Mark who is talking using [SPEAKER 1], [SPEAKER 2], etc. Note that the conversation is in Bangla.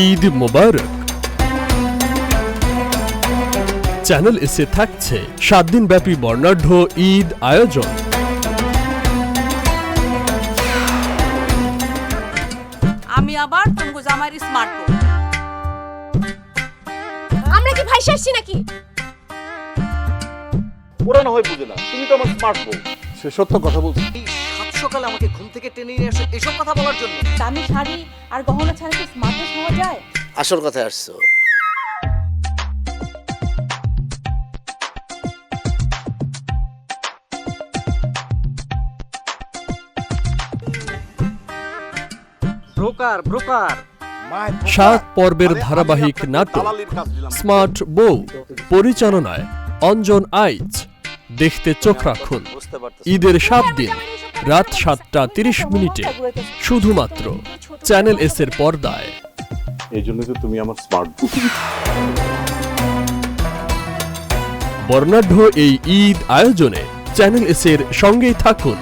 [SPEAKER 1] ঈদ মোবারক। চ্যানেল এসে থাকছে সাত দিন ব্যাপী বর্ণাঢ্য ঈদ আয়োজন।
[SPEAKER 2] আমি আবার তোমাকে জামাইয়ের স্মার্টফোন
[SPEAKER 3] আমরা কি ভাইসে আসছি নাকি?
[SPEAKER 4] ওরা না হয় বুঝে না তুমি তো আমার স্মার্ট বউ সে সত্য কথা বলছি।
[SPEAKER 5] সকালে আমাকে ঘুম থেকে টেনে নিয়ে আসো এসব কথা বলার জন্য।
[SPEAKER 2] দামি শাড়ি আর গহনা ছাড়া কি স্মার্টফোন পাওয়া যায়?
[SPEAKER 5] আসল কথায় আসছো। ব্রোকার ব্রোকার
[SPEAKER 1] সাত পর্বের ধারাবাহিক নাটক স্মার্ট বউ পরিচালনায় অঞ্জন আইচ। দেখতে চোখ রাখুন। ঈদের সাত দিন। রাত সাতটা তিরিশ মিনিটে। শুধুমাত্র চ্যানেল এস এর পর্দায়।
[SPEAKER 4] এই জন্য তো তুমি আমার স্মার্ট
[SPEAKER 1] বর্ণাঢ্য এই ঈদ আয়োজনে চ্যানেল এস এর সঙ্গেই থাকুন।